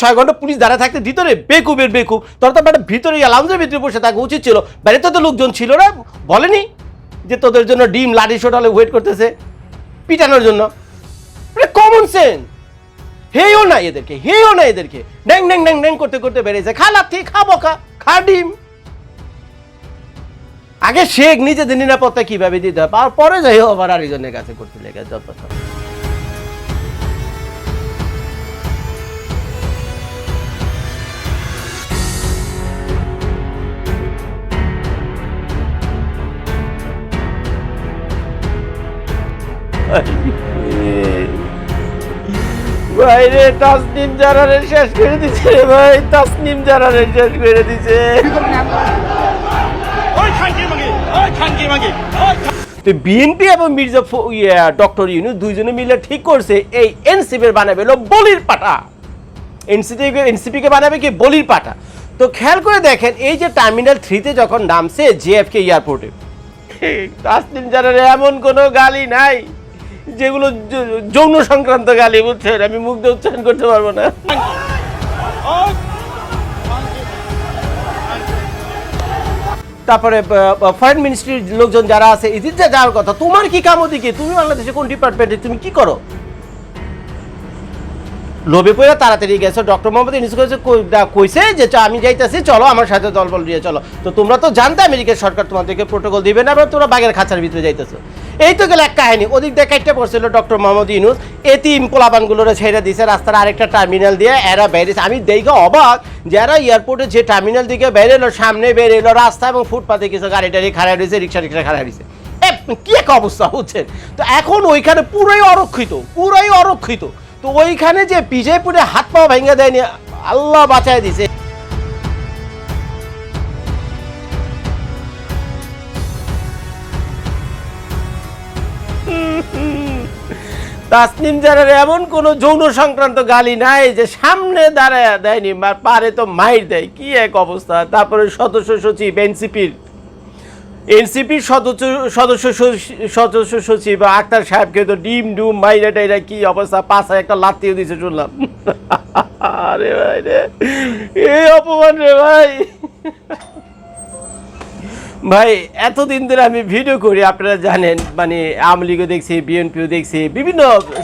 ছয় ঘণ্টা পুলিশ দাঁড়া থাকতে ভিতরে বেকুবের বেকুব। তোর তো একটা ভিতরে লাউঞ্জের ভিতরে বসে থাকা উচিত ছিল। বাইরে তো লোকজন ছিল না, বলেনি যে তোদের জন্য ডিম লাঠি শোটালে ওয়েট করতেছে পিটানোর জন্য। কমন সেন্স হেও না এদেরকে হেও না এদেরকে। ড্যাং ড্যাং ড্যাং ড্যাং করতে করতে বেড়েছে খা লাথি খা বকা, খা ডিম। আগে শেখ নিজেদের নিরাপত্তা কীভাবে দিতে হয় আর পরে যাই আবার আরেকজনের কাছে করতে লেগে যত সব। ভাইরে তাসনিম জারারে শেষ করে দিছে রে ভাই। তাসনিম জারারে শেষ করে দিছে। তো বিএনপি এবং মির্জা ইয়ে, ডক্টর ইউনুস দুইজনে মিলে ঠিক করছে এই এনসিপির বানাবে হলো বলির পাটা। এনসিপি এনসিপিকে বানাবে কি বলির পাটা। তো খেয়াল করে দেখেন এই যে টার্মিনাল থ্রিতে যখন নামছে জেএফকে এয়ারপোর্টে। তাসনিম জানারে এমন কোনো গালি নাই। যেগুলো যৌন সংক্রান্ত গালি, বুঝছেন? আমি মুখ দিয়ে উচ্চারণ করতে পারব না। তারপরে ফরেন মিনিস্ট্রির লোকজন যারা আছে যা যাওয়ার কথা, তোমার কি কাম ওদিকে? তুমি বাংলাদেশে কোন ডিপার্টমেন্টে তুমি কি করো? লোভে পড়ে তাড়াতাড়ি গেছো। ডক্টর মোহাম্মদ ইউনুস কইছে যে আমি যাইতেছি, চলো, আমার সাথে দলবল নিয়ে চলো। তো তোমরা তো জানতে আমেরিকার সরকার তোমাদেরকে প্রোটোকল দিবে না এবার তোমরা বাগের খাঁচার ভিতরে যাইতেছো। এই তো গেল এক কাহিনী। ওদিক দিয়ে কাইটটা পড়ছিল ডক্টর মোহাম্মদ ইউনুস। এতিম পোলাপানগুলোরে ছেড়ে দিছে, রাস্তার আরেকটা টার্মিনাল দিয়ে এরা বেরিয়েছে। আমি দেখে অবাক যারা এয়ারপোর্টে যে টার্মিনাল দিকে বেরেলো সামনে বেরেলো রাস্তা এবং ফুটপাতে কিছু গাড়ি টাড়ি খাড়া রয়েছে রিক্সা রিক্সা খাড়া রয়েছে কি এক অবস্থা হচ্ছে তো এখন ওইখানে পুরোই অরক্ষিত পুরোই অরক্ষিত। তো ওইখানে যে পিজে পুড়ে হাত পা ভেঙে দেয়নি, আল্লাহ বাঁচায় দিছে। তাসনিম জারার এমন কোনো যৌন সংক্রান্ত গালি নাই যে সামনে দাঁড়ায় দেয়নি পারে তো মাইর দেয়। কি এক অবস্থা। তারপরে সদস্য সচিব, এনসিপির। এনসিপির সদস্য সদস্য সদস্য সচিব আক্তার সাহেবকে তো ডিম ডুম মাইরা টাইরা কি অবস্থা? পাশায় একটা লাত্তিও দিছে শুনলাম। আরে ভাই রে, এই অপমান রে ভাই। ভাই, এতদিন ধরে আমি ভিডিও করি, আপনারা জানেন মানে আওয়ামী লীগও দেখছি, বিএনপিও দেখছি, বিভিন্ন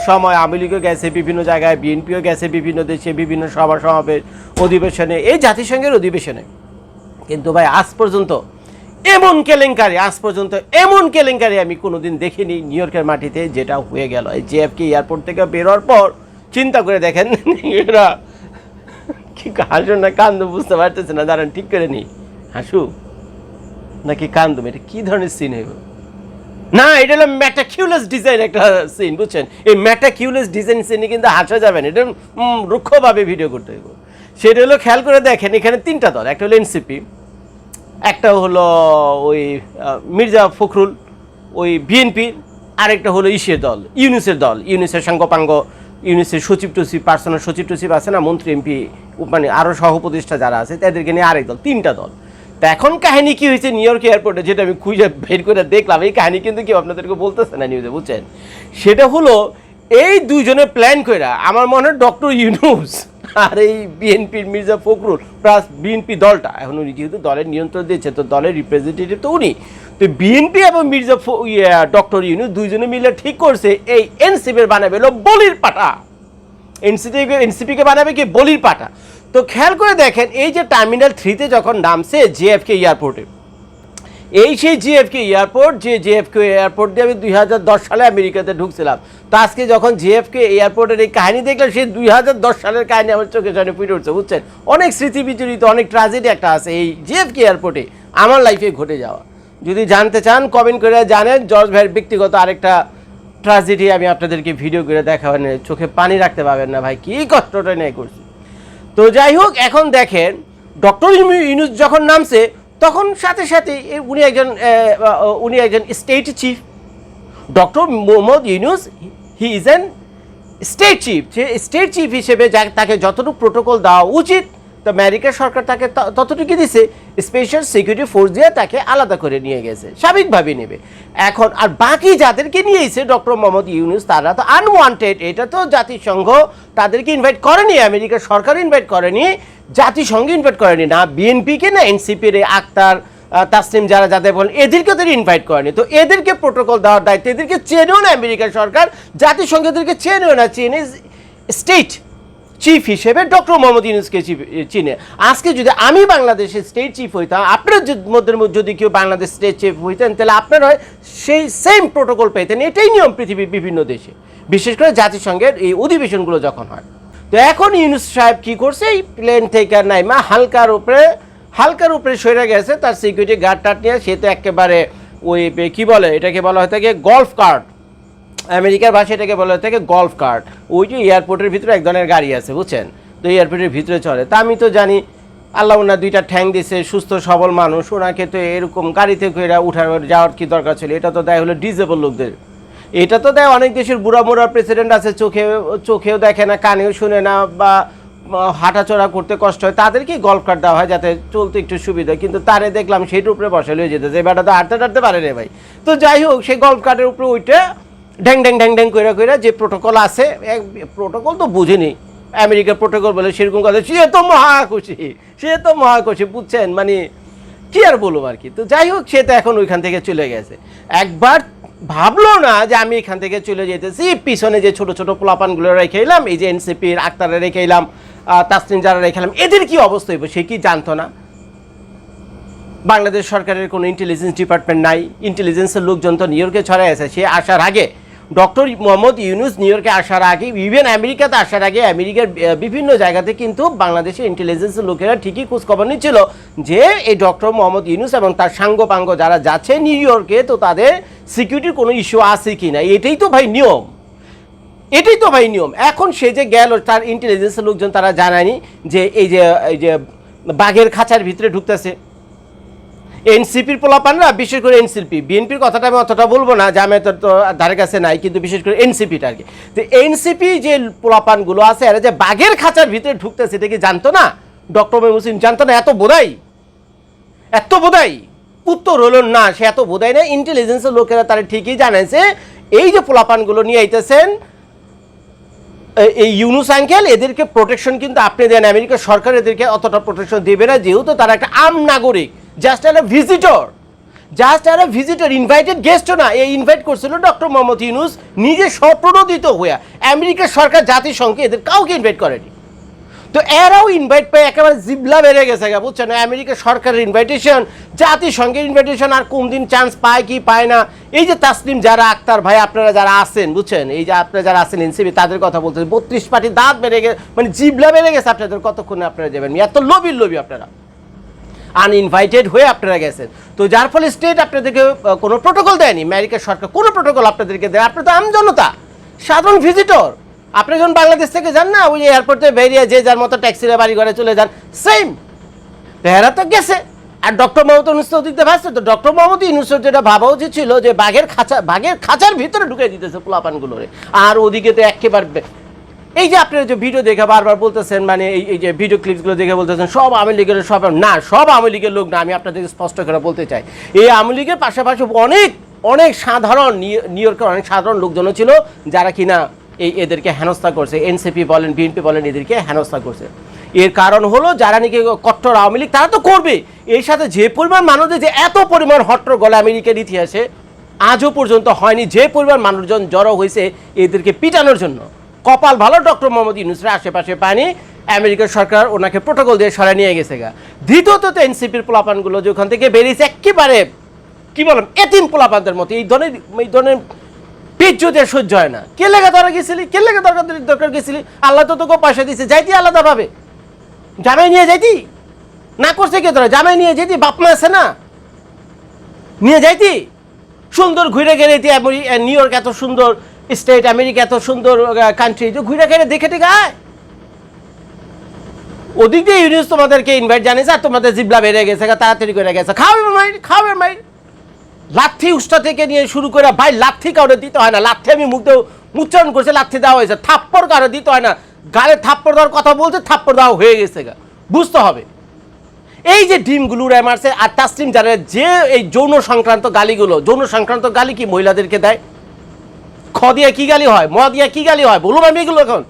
সময় আওয়ামী লীগও গেছে, বিভিন্ন জায়গায় বিএনপিও গেছে, বিভিন্ন দেশে, বিভিন্ন সভা সমাবেশ, অধিবেশনে, এই জাতিসংঘের অধিবেশনে। কিন্তু ভাই, আজ পর্যন্ত এমন কেলেঙ্কারি, আজ পর্যন্ত এমন কেলেঙ্কারি আমি কোনোদিন দেখিনি নিউ ইয়র্কের মাটিতে, যেটা হয়ে গেল। এই জেএফকে এয়ারপোর্ট থেকে বেরোর পর, চিন্তা করে দেখেন, এরা কি হাসু না কান্দ বুঝতে পারতেছে না, দাঁড়ান, ঠিক করে নি হাসু। নাকি কান্দুম? এটা কি ধরনের সিন হইব না, এটা হলো ম্যাটাকিউলাস ডিজাইন একটা সিন বুঝছেন? এই ম্যাটাকিউলাস ডিজাইন সিনে কিন্তু হাসা যাবে না। এটা রুক্ষভাবে ভিডিও করতে হইব। সেটা হলো খেয়াল করে দেখেন, এখানে তিনটা দল, একটা হলো এনসিপি একটা হলো ওই মির্জা ফখরুল, ওই বিএনপি আরেকটা হলো ইসের দল, ইউনিসের দল। ইউনিসের সাঙ্গপাঙ্গ, ইউনিসের সচিব টচিব পার্সোনাল সচিব টচিব আছে না, মন্ত্রী এমপি মানে আরও সহ উপদেষ্টা যারা আছে, তাদেরকে নিয়ে আরেক দল, তিনটা দল। তা এখন কাহিনী কি হয়েছে নিউ ইয়র্ক এয়ারপোর্টে যেটা আমি খুঁজে বের করে দেখলাম, এই কাহিনী কিন্তু কেউ আপনাদেরকে বলতেছে না নিউজে বুঝছেন? সেটা হলো, এই দুইজনে প্ল্যান কইরা আমার মনে হয় ডক্টর ইউনুস আর এই বিএনপির মির্জা ফখরুল প্লাস বিএনপি দলটা, এখন উনি যেহেতু দলের নিয়ন্ত্রণ দিচ্ছে তো দলের রিপ্রেজেন্টেটিভ তো উনি, তো বিএনপি এবং মির্জা ডক্টর ইউনুস দুইজনে মিলে ঠিক করছে, এই এনসিপির বানাবে হলো বলির পাটা। এনসিপিকে এনসিপিকে বানাবে কি বলির পাটা? তো খেয়াল করে দেখেন, এই যে টার্মিনাল থ্রিতে যখন নামছে জেএফকে এয়ারপোর্টে এই সেই জিএফকে এয়ারপোর্ট যে জিএফকে এয়ারপোর্ট দিয়ে আমি দুই হাজার দশ সালে আমেরিকাতে ঢুকছিলাম, তো আজকে যখন জিএফকে এয়ারপোর্টের এই কাহিনী দেখলাম, সেই দুই হাজার দশ সালের কাহিনী আমার চোখে জনে ফুটে উঠছে, বুঝছেন? অনেক স্মৃতি বিচরিত অনেক ট্র্যাজেডি একটা আছে এই জিএফকে এয়ারপোর্টে আমার লাইফে ঘটে যাওয়া। যদি জানতে চান কমেন্ট করে জানেন। জর্জ ভাইয়ের ব্যক্তিগত আরেকটা ট্র্যাজেডি আমি আপনাদেরকে ভিডিও করে দেখাবেন চোখে পানি রাখতে পারবেন না, ভাই। কী কষ্টটা নিয়ে করছি? তো যাই হোক, এখন দেখেন, ডক্টর ইউনুস যখন নামছে, তখন সাথে সাথে উনি একজন উনি একজন state chief doctor Mohammad Yunus he is an state chief যে স্টেট চিফ হিসেবে যা তাকে যতটুকু প্রোটোকল দেওয়া উচিত তো আমেরিকার সরকার তাকে ততটুকু দিছে স্পেশাল সিকিউরিটি ফোর্স দিয়ে তাকে আলাদা করে নিয়ে গেছে। স্বাভাবিকভাবে নেবে। এখন, আর বাকি যাদেরকে নিয়েছে, ডক্টর মোহাম্মদ ইউনুস, তারা তো আনওয়ান্টেড এটা তো জাতিসংঘ তাদেরকে ইনভাইট করেনি আমেরিকার সরকার ইনভাইট করেনি জাতিসংঘ ইনভাইট করেনি না, বিএনপিকে না এনসিপির আক্তার তাসলিম যারা যাদের বলেন এদেরকে তো ইনভাইট করেনি। তো এদেরকে প্রোটোকল দেওয়ার দায়িত্ব, এদেরকে চেনেও না আমেরিকার সরকার, জাতিসংঘ এদেরকে চেনেও না চেনে স্টেট চিফ হিসেবে ডক্টর মোহাম্মদ ইউনুসকে চিনে। আজকে যদি আমি বাংলাদেশের স্টেট চিফ হইতাম, আপনার মধ্যে যদি কেউ বাংলাদেশ স্টেট চিফ হইতেন, তাহলে আপনারা সেই সেম প্রোটোকল পেতেন এটাই নিয়ম পৃথিবীর বিভিন্ন দেশে। বিশেষ করে জাতিসংঘের এই অধিবেশনগুলো যখন হয়। তো এখন ইউনুস সাহেব কী করছে? এই প্লেন থেকে নাইমা হালকার উপরে হালকার উপরে সরে গেছে, তার সিকিউরিটি গার্ড টার্ড নিয়ে। সে তো একেবারে ওই, কী বলে? এটাকে বলা হয় থাকে গল্ফ কার্ট আমেরিকার ভাষায় এটাকে বলা থাকে গল্ফ কার্ট ওই যে এয়ারপোর্টের ভিতরে এক ধরনের গাড়ি আছে, বুঝছেন? তো এয়ারপোর্টের ভিতরে চলে। তা আমি তো জানি, আল্লাহ ওনার দুইটা ঠ্যাং দিছে, সুস্থ, সবল মানুষ। ওনাকে তো এরকম গাড়িতে করে উঠার যাওয়ার কি দরকার ছিল? এটা তো দেয় হলো ডিজেবল লোকদের। এটা তো দেয় অনেক দেশের বুড়া মুড়া প্রেসিডেন্ট আছে চোখে চোখেও দেখে না, কানেও শুনে না, বা হাঁটাচড়া করতে কষ্ট হয়। তাদেরকেই গল্ফ কার্ড দেওয়া হয় যাতে চলতে একটু সুবিধা। কিন্তু তারে দেখলাম সেইটার উপরে বসে লয়ে যেতে যে বেটা তো হাঁটতে টাটতে পারে রে ভাই। তো যাই হোক, সেই গল্ফ কার্ডের উপরে ওইটা ড্যাং ড্যাং ড্যাং ড্যাং কইরা কইরা যে প্রোটোকল আছে প্রোটোকল তো বুঝিনি। আমেরিকার প্রোটোকল বলে সেরকম কথা। সে তো মহা খুশি সে তো মহা খুশি বুঝছেন? মানে কি আর বলব আর কি? তো যাই হোক সে তো এখন ওইখান থেকে চলে গেছে। একবার ভাবলো না যে আমি এখান থেকে চলে যেতেছি পিছনে যে ছোট ছোট পোলাপানগুলো রেখে এলাম এই যে এনসিপির আক্তারে রেখে এলাম আহ, তাসনিম যারা রেখে এলাম এদের কি অবস্থা হইব সে কি জানতো না? বাংলাদেশ সরকারের কোনো ইন্টেলিজেন্স ডিপার্টমেন্ট নাই। ইন্টেলিজেন্সের লোকজন তো নিউ ইয়র্কে ছড়াই আছে সে আসার আগে ডক্টর মোহাম্মদ ইউনুস নিউ ইয়র্কে আসার আগে, ইভেন আমেরিকাতে আসার আগে, আমেরিকার বিভিন্ন জায়গাতে কিন্তু বাংলাদেশের ইন্টেলিজেন্সের লোকেরা ঠিকই খোঁজখবর নিচ্ছিল যে এই ডক্টর মোহাম্মদ ইউনুস এবং তার সাঙ্গপাঙ্গ যারা যাচ্ছে নিউ ইয়র্কে, তো তাদের সিকিউরিটির কোনো ইস্যু আছে কি না এটাই তো ভাই নিয়ম। এটাই তো ভাই নিয়ম। এখন সে যে গেল, তার ইন্টেলিজেন্সের লোকজন তারা জানায়নি যে এই যে এই যে বাঘের খাঁচার ভিতরে ঢুকতেছে। এনসিপির পোলাপানরা, বিশেষ করে এনসিপি, বিএনপির কথাটা আমি অতটা বলব না, জামায়াতের তো ধারে কাছে নাই, কিন্তু বিশেষ করে এনসিপিটা আর কি। তো এনসিপি যে পোলাপানগুলো আছে, এরা যে বাঘের খাঁচার ভিতরে ঢুকতেছে, এটা কি জানতো না? ডক্টর মুসলিম জানতো না? এত বোধাই। এত বোধাই। উত্তর হলো না, সে এত বোধাই না। ইন্টেলিজেন্সের লোকেরা তারা ঠিকই জানাইছে, এই যে পোলাপানগুলো নিয়ে আইতেছেন এই ইউনুস আঙ্কেল, এদেরকে প্রোটেকশন কিন্তু আপনি দেন আমেরিকা সরকার এদেরকে অতটা প্রোটেকশন দেবে না, যেহেতু তারা একটা আম নাগরিক। জাস্ট একটা ভিজিটর জাস্ট একটা ভিজিটর ইনভাইটেড গেস্টও না এই ইনভাইট করছিল ডক্টর মোহাম্মদ ইউনুস নিজে স্বপ্রণোদিত হয়ে। আমেরিকার সরকার জাতিসংঘে এদের কাউকে ইনভাইট করেনি। তো এরাও ইনভাইট পেয়ে একেবারে জিবলা বেড়ে গেছে গা, বুঝছেন? আমেরিকা সরকারের ইনভাইটেশন জাতিসংঘের ইনভাইটেশন আর কোন দিন চান্স পায় কি পায় না। এই যে তাসলিম যারা, আক্তার ভাই আপনারা যারা আছেন, বুঝছেন? এই যে আপনারা যারা আছেন এনসিবি তাদের কথা বলতেছেন বত্রিশ পার্টি দাঁত বেড়ে গেছে মানে জিবলা বেড়ে গেছে আপনাদের কতক্ষণে আপনারা যাবেন? এত লোভীর লোভী আপনারা। আনইনভাইটেড হয়ে আপনারা গেছেন। তো যার ফলে স্টেট আপনাদেরকে কোনো প্রোটোকল দেয়নি। আমেরিকার সরকার কোনো প্রোটোকল আপনাদেরকে দেয় আপনার তো আমজনতা, সাধারণ ভিজিটর আপনি যখন বাংলাদেশ থেকে যান না, ওই এয়ারপোর্টে বেরিয়ে যে যার মতো ট্যাক্সিরে বাড়ি ঘরে চলে যান সেম তেহারা তো গেছে। আর ডক্টর মোহাম্মদ ইউনুস তো দিতে ভাসছে। তো ডক্টর মোহাম্মদ ইউনুসের যেটা ভাবা উচিত ছিল যে, বাঘের খাঁচা বাঘের খাঁচার ভিতরে ঢুকে দিতেছে পোলাপানগুলোরে। আর ওদিকে তো একেবারে এই যে আপনারা যে ভিডিও দেখে বারবার বলতেছেন মানে এই যে ভিডিও ক্লিপসগুলো দেখে বলতেছেন, সব আওয়ামী লীগের সব না, সব আওয়ামী লীগের লোক না, আমি আপনাদেরকে স্পষ্ট করে বলতে চাই। এই আওয়ামী লীগের পাশাপাশি অনেক অনেক সাধারণ নিউ- ইয়র্কের অনেক সাধারণ লোকজনও ছিল, যারা কিনা এই এদেরকে হেনস্থা করছে। এনসিপি বলেন বিএনপি বলেন, এদেরকে হেনস্থা করছে। এর কারণ হলো, যারা নাকি কট্টর আওয়ামী লীগ, তারা তো করবে। এর সাথে যে পরিমাণ মানুষদের, যে এত পরিমাণ হট্টর গলা আমেরিকার ইতিহাসে, আজও পর্যন্ত হয়নি যে পরিমাণ মানুষজন জড়ো হয়েছে এদেরকে পিটানোর জন্য। কপাল ভালো, ডক্টর মোহাম্মদ ইউনুসের আশেপাশে পানি, আমেরিকার সরকার ওনাকে প্রোটোকল দিয়ে সরাই নিয়ে গেছে গা। দ্বিতীয়ত তো এনসিপির পোলাপানগুলো যে ওখান থেকে বেরিয়েছে, একেবারে, কি বললাম এতিম পোলাপানদের মতো। এই ধরনের এই ধরনের যদি সহ্য হয় না। কে লেগে তোরা গেছিলি? কে লেগে দরকার দরকার গেছিলি? আল্লাহ তো তোকে পয়সা দিচ্ছে যাইতি আলাদাভাবে জামাই নিয়ে যাইতি? না করছে কে তোরা? জামাই নিয়ে যেতি বাপ মা আছে না? নিয়ে যাইতি? সুন্দর ঘুরে গেলে নিউ ইয়র্ক এত সুন্দর স্টেট আমেরিকা এত সুন্দর কান্ট্রি যে ঘুরে গেলে দেখে টেকে আয়। ওদিক দিয়ে ইউনিস তোমাদেরকে ইনভাইট জানিয়েছে, আর তোমাদের জিবলা বেড়ে গেছে তাড়াতাড়ি করে গেছে। খাওয়াবে মাইন্ড খাওয়াবে মাইন্ড লাথি উষ্টা থেকে নিয়ে শুরু করে, ভাই লাথি কাউরে দিতে হয় না। লাথি আমি মুখ উচ্চারণ করছে লাথি দেওয়া হয়েছে। থাপ্পড় কারও দিতে হয় না। গালে থাপ্পড় দেওয়ার কথা বলছে, থাপ্পড় দেওয়া হয়ে গেছে, গা। বুঝতে হবে। এই যে ডিমগুলো উড়ায় মারছে, আর তাসলিম যারা যে এই যৌন সংক্রান্ত গালিগুলো, যৌন সংক্রান্ত গালি কি মহিলাদেরকে দেয়? খ দিয়া কি গালি হয়, ম দিয়ে কি গালি হয় বলুন আমি এগুলো এখন।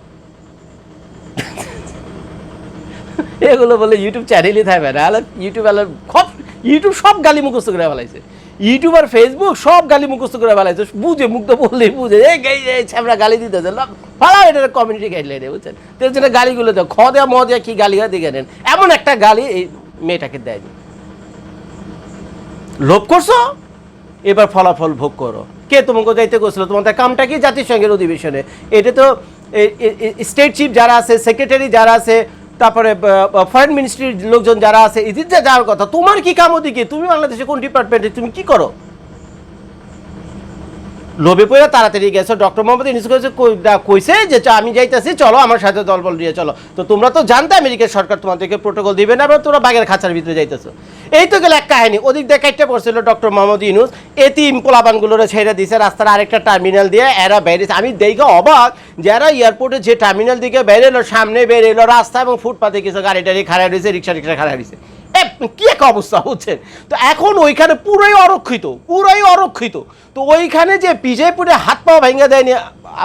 এগুলো বলে ইউটিউব চ্যানেলই থাকবে না আলাদা ইউটিউব আলাদা সব ইউটিউব সব গালি মুখস্থ করে ফেলাইছে। ইউটিউব আর ফেসবুক সব গালি মুখস্থ করে ফেলাইছে, বুঝে মুখ তো বললেই বুঝে, এই ছ্যামরা গালি দিতেছে ফালা এটা কমিউনিটি গাইডলাইনে বুঝছেন? তো জন্য গালিগুলো দেয় খ দেওয়া ম দেওয়া কি গালি হয় দেখে নেন। এমন একটা গালি এই মেয়েটাকে দেয়নি। লোভ করছ? এবার ফলাফল ভোগ করো। কে তোমাকে যাইতে করছিল তোমাদের কামটা কি জাতিসংঘের অধিবেশনে? এটা তো স্টেট চিফ যারা আছে সেক্রেটারি যারা আছে, তারপরে ফরেন মিনিস্ট্রির লোকজন যারা আছে, এদের যা যাওয়ার কথা, তোমার কি কাম ওদিকে তুমি বাংলাদেশে কোন ডিপার্টমেন্টে তুমি কি করো? লোভে পড়ে তাড়াতাড়ি গেছো। ডক্টর মোহাম্মদ ইউনুস কইছে যে আমি যাইতাছি, চলো, আমার সাথে দলবল নিয়ে চলো। তো তোমরা তো জানতে আমেরিকার সরকার তোমাদেরকে প্রোটোকল দিবে না এবার তোমরা বাগের খাঁচার ভিতরে যাইতেছো। এই তো গেল এক কাহিনী। ওদিক দিয়ে কাইটটা পড়ছিল ডক্টর মোহাম্মদ ইউনুস। এতিম পোলাপানগুলোরে ছেড়ে দিছে রাস্তার আরেকটা টার্মিনাল দিয়ে, এরা বেরিয়েছে আমি দেখে অবাক যারা এয়ারপোর্টে যে টার্মিনাল দিকে বেরোলো সামনে বেরোলো রাস্তা এবং ফুটপাতে কিছু গাড়ি টাড়ি খাড়া রয়েছে রিক্সা রিক্সা খাড়া রয়েছে। কি এক অবস্থা হচ্ছে? তো এখন ওইখানে পুরোই অরক্ষিত পুরোই অরক্ষিত। তো ওইখানে যে বিজয়পুরে হাত পা ভেঙে দেয়নি,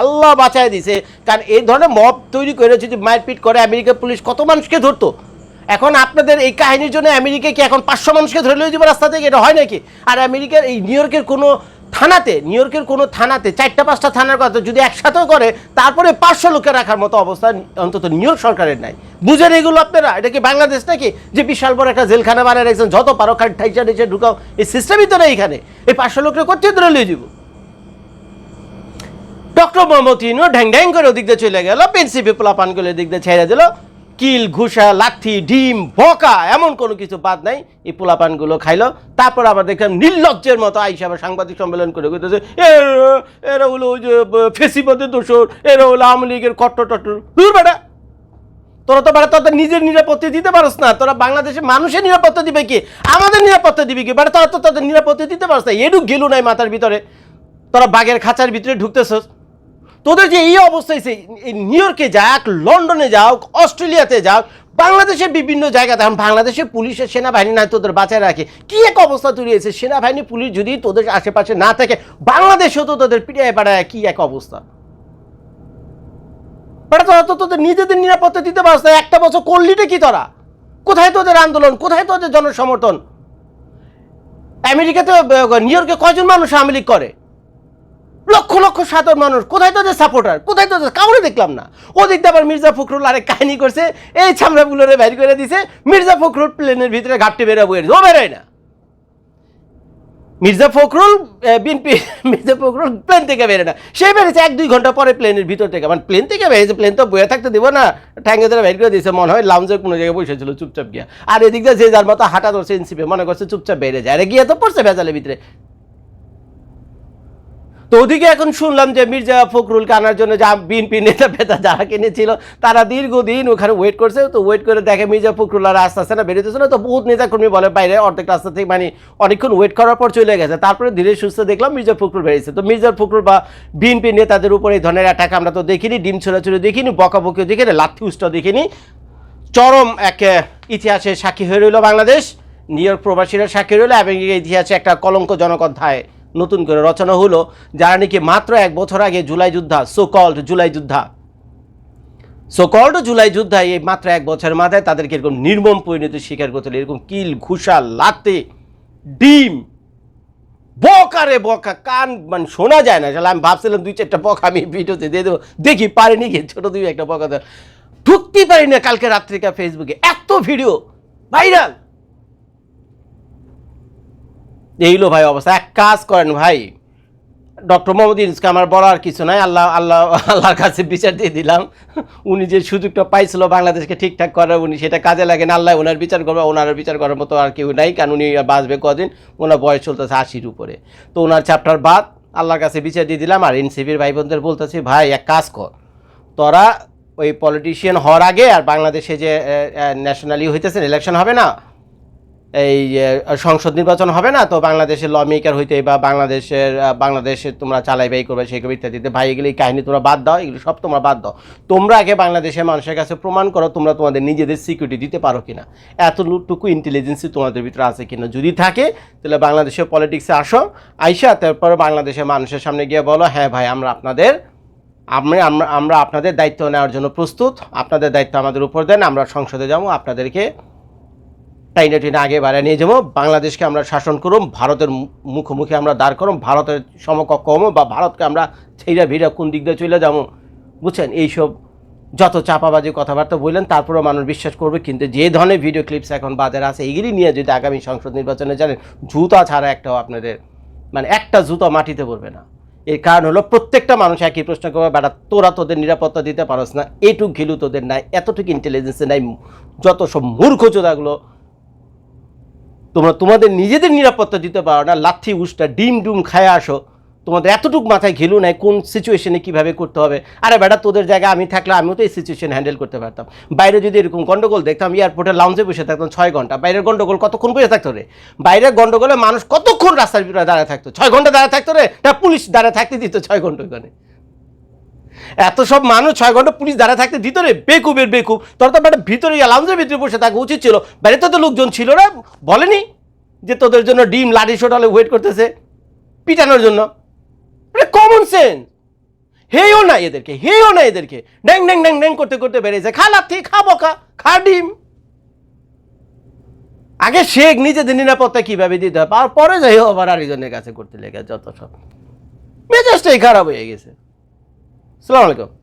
আল্লাহ বাঁচায় দিছে। কারণ এই ধরনের মব তৈরি করে যদি মারপিট করে, আমেরিকার পুলিশ কত মানুষকে ধরতো? এখন আপনাদের এই কাহিনীর জন্য আমেরিকা কি এখন পাঁচশো মানুষকে ধরে লিয়ে যাবে রাস্তা থেকে? এটা হয় নাকি? আর আমেরিকার এই নিউ ইয়র্কের কোনো থানাতে নিউ ইয়র্কের কোনো থানাতে, চারটা, পাঁচটা থানার কথা যদি একসাথেও করে, তারপরে পাঁচশো লোকে রাখার মতো অবস্থা অন্তত নিউ ইয়র্ক সরকারের নাই। বুঝেন এগুলো আপনারা? এটা কি বাংলাদেশ নাকি? যে বিশাল বড় একটা জেলখানা বানায় একজন যত পারো খাট ঠাইচা ঠাইচা ঢুকাও, এই সিস্টেমই তো নেই এখানে। এই পাঁচশো লোককে করতে ধরে লিয়ে যাব? ডক্টর মোহাম্মদ ইনু ঢ্যাং ঢ্যাং করে ওদিক দিয়ে চলে গেল পেন্সিপি পোলাপানগুলো দিক দিয়ে ছেড়ে দিল। কিল, ঘুষা লাথি ডিম, বকা, এমন কোনো কিছু বাদ নাই। এই পোলাপানগুলো খাইলো। তারপর আবার দেখলাম নির্লজ্জের মতো আইসা আবার সাংবাদিক সম্মেলন করে কইতেছে "এ- এরা হলো ওই যে ফেসিবাদের দোষর, এরা হলো আওয়ামী লীগের কট্টর টট্টর। দূর বেটা, তোরা তো বেটা তোদের নিজের নিরাপত্তা দিতে পারস না। তোরা বাংলাদেশের মানুষের নিরাপত্তা দিবে কি? আমাদের নিরাপত্তা দিবে কি? বেটা তোরা তো তোদের নিরাপত্তা দিতে পারস না। এডু গেলু নাই মাথার ভিতরে। তোরা বাঘের খাঁচার ভিতরে ঢুকতেছস। তোদের যে এই অবস্থা হয়েছে, এই নিউ ইয়র্কে যাক লন্ডনে যাও অস্ট্রেলিয়াতে যাও বাংলাদেশের বিভিন্ন জায়গাতে এখন বাংলাদেশের পুলিশের সেনাবাহিনী নাই তোদের বাঁচায় রাখে। কি এক অবস্থা তৈরি হয়েছে? সেনাবাহিনী, পুলিশ যদি তোদের আশেপাশে না থাকে, বাংলাদেশেও তো তোদের পিটায় পাড়ায় কি এক অবস্থা? তো তোদের নিজেদের নিরাপত্তা দিতে পারছ না, একটা বছর করলিটা কি তোরা? কোথায় তোদের আন্দোলন? কোথায় তোদের জনসমর্থন? আমেরিকাতে নিউ ইয়র্কে কয়জন মানুষ আওয়ামী লীগ করে? লক্ষ লক্ষ সাধারণ মানুষ। কোথায় তোদের সাপোর্টার কোথায় তোদের? কাউরে দেখলাম না। ওদিক আবার মির্জা ফখরুল আরেক কাহিনী করছে। এই ছামড়াগুলোরে বের করে দিছে। মির্জা ফখরুল প্লেনের ভিতরে ঘাপটে বেরোবো এর ও বেরোয় না। মির্জা ফখরুল বিএনপি, মির্জা ফখরুল প্লেন থেকে বেরোয় না। সে বেরিয়েছে এক দুই ঘণ্টা পরে প্লেনের ভিতর থেকে। মানে প্লেন থেকে বেরিয়েছে প্লেন তো বয়ে থাকতে দিব না। ঠ্যাঙ্গে ধরে বের করে দিয়েছে। মনে হয় লাউঞ্জে কোনো জায়গায় বসেছিল চুপচাপ গিয়া। আর এদিক দিয়ে যে যার মতো হাঁটা ধরছে এনসিপি মনে করছে চুপচাপ বেড়ে যায়। আরে গিয়ে তো পড়ছে ভেজালের ভিতরে। তো ওদিকে এখন শুনলাম যে মির্জা ফখরুলকে আনার জন্য যা বিএনপি নেতা ফেতা যারা কিনেছিল, তারা দীর্ঘদিন ওখানে ওয়েট করছে। তো ওয়েট করে দেখে মির্জা ফখরুল আর আস্তে আস্তে না বেরোতেছিল তো বহুত নেতাকর্মী বলে বাইরে অর্ধেক রাস্তা থেকে মানে অনেকক্ষণ ওয়েট করার পর চলে গেছে। তারপরে ধীরে সুস্থ দেখলাম মির্জা ফখরুল বেরিয়েছে। তো মির্জা ফখরুল বা বিএনপি নেতাদের উপর এই ধরনের অ্যাটাক আমরা তো দেখিনি, ডিম ছোড়াছুড়ি দেখিনি বকাবকিও দেখিনি, লাথি উষ্টা দেখিনি। চরম এক ইতিহাসের সাক্ষী হয়ে রইল বাংলাদেশ। নিউ ইয়র্ক প্রবাসীরা সাক্ষী রইল এবং ইতিহাসে একটা কলঙ্কজনক অধ্যায়। নতুন করে রচনা হলো, যারা নাকি মাত্র এক বছর আগে জুলাই যুদ্ধা সো কল্ড জুলাই যুদ্ধা। সো কল্ড জুলাই যুদ্ধা এই মাত্র এক বছরের মাথায় তাদেরকে এরকম নির্মম পরিণতি স্বীকার করতে। এরকম কিল, ঘুষা, লাতে, ডিম, বকারে বকা, কান মানে শোনা যায় না। আমি ভাবছিলাম দুই চারটা বকা আমি ভিডিওতে দিয়ে দেবো। দেখি, পারিনি গিয়ে ছোট দুই একটা বকা দেয় ঢুকতেই পারি না কালকে রাত্রিকা ফেসবুকে এত ভিডিও ভাইরাল এইলো ভাই অবস্থা। এক কাজ করেন ভাই, ডক্টর মোহাম্মদ ইউনুসকে আমার বলার কিছু নাই, আল্লাহ আল্লাহ, আল্লাহর কাছে বিচার দিয়ে দিলাম। উনি যে সুযোগটা পাইছিল বাংলাদেশকে ঠিকঠাক করার, উনি সেটা কাজে লাগেন আল্লাহ ওনার বিচার করবে, ওনার বিচার করার মতো আর কেউ নাই, কারণ উনি বাঁচবে কদিন? ওনার বয়স চলতেছে আশির উপরে। তো ওনার চ্যাপ্টার বাদ, আল্লাহর কাছে বিচার দিয়ে দিলাম, আর এনসিপির ভাই বোনদের বলতেছি, ভাই, এক কাজ কর। তোরা ওই পলিটিশিয়ান হওয়ার আগে আর বাংলাদেশে যে ন্যাশনালি হইতেছেন ইলেকশন হবে না এই সংসদ নির্বাচন হবে না? তো বাংলাদেশের ল মেকার হইতে বা বাংলাদেশের আহ, বাংলাদেশের তোমরা চালাই বাই করবে সেই করবে ইত্যাদিতে ভাই এগুলি কাহিনী তোমরা বাদ দাও এগুলো সব তোমরা বাদ দাও। তোমরা আগে বাংলাদেশের মানুষের কাছে প্রমাণ করো তোমরা তোমাদের নিজেদের সিকিউরিটি দিতে পারো কিনা। এতটুকু ইন্টেলিজেন্সি তোমাদের ভিতরে আছে কিনা? যদি থাকে তাহলে বাংলাদেশের পলিটিক্সে আসো আইসা তারপর বাংলাদেশের মানুষের সামনে গিয়ে বলো হ্যাঁ ভাই আমরা আপনাদের আমরা আমরা আপনাদের দায়িত্ব নেওয়ার জন্য প্রস্তুত। আপনাদের দায়িত্ব আমাদের উপর দেন আমরা সংসদে যাব আপনাদেরকে টাইনে টেনে আগে বাড়িয়ে নিয়ে যাব। বাংলাদেশকে আমরা শাসন করুম, ভারতের মুখোমুখি আমরা দাঁড় করুম, ভারতের সমকক্ষ হমো বা ভারতকে আমরা ছেইরা ভিড়া কোন দিক দিয়ে চলে যাব। বুঝছেন? এইসব যত চাপাবাজি কথাবার্তা বললেন, তারপরেও মানুষ বিশ্বাস করবে। কিন্তু যে ধরনের ভিডিও ক্লিপস এখন বাজারে আছে, এগুলি নিয়ে যদি আগামী সংসদ নির্বাচনে জানেন, জুতা ছাড়া একটাও আপনাদের মানে একটা জুতো মাটিতে পড়বে না। এর কারণ হলো প্রত্যেকটা মানুষ একই প্রশ্ন করবে, বেটা, তোরা তোদের নিরাপত্তা দিতে পারস না এইটুক ঘিলু তোদের নাই, এতটুকু ইন্টেলিজেন্সে নাই, যত সব মূর্খ চোদাগুলো তোমরা তোমাদের নিজেদের নিরাপত্তা দিতে পারো না, লাথি, উষ্টা, ডিম, ডুম, খায় আসো। তোমাদের এতটুকু মাথায় ঘেলু নাই কোন সিচুয়েশনে কীভাবে করতে হবে। আরে বেটা, তোদের জায়গায় আমি থাকলে আমিও তো এই সিচুয়েশন হ্যান্ডেল করতে পারতাম। বাইরে যদি এরকম গন্ডগোল দেখতাম এয়ারপোর্টে লাউঞ্জে বসে থাকতাম ছয় ঘণ্টা। বাইরের গন্ডগোল কতক্ষণ বসে থাকতো রে? বাইরের গন্ডগোলে মানুষ কতক্ষণ রাস্তার ভিতরে দাঁড়ায় থাকতো? ছয় ঘণ্টা দাঁড়ায় থাকতো রে? পুলিশ দাঁড়ায় থাকতে দিত ছয় ঘণ্টা ওখানে। এত সব মানুষ ছয় ঘণ্টা পুলিশ দাঁড়ায় থাকতে দিত রে বেকুবের বেকুব। তোর তো বেটা ভিতরে লাউঞ্জের ভিতরে বসে থাকা, উচিত ছিল। বাইরে তো লোকজন ছিল না, বলেনি যে তোদের জন্য ডিম লাডি হোটেলে ওয়েট করতেছে, পিটানোর জন্য। কমন সেন্স হেও না এদেরকে হেও না এদেরকে। ড্যাং ড্যাং ড্যাং ড্যাং করতে করতে বেড়েছে খা লাথি খা বকা, খা ডিম। আগে শেখ, নিজেদের নিরাপত্তা কীভাবে দিতে হয়? পরে যাই হোক, আবার আরেকজনের কাছে করতে লেগে যত সব। মেজাজটাই খারাপ হয়ে গেছে। সালাম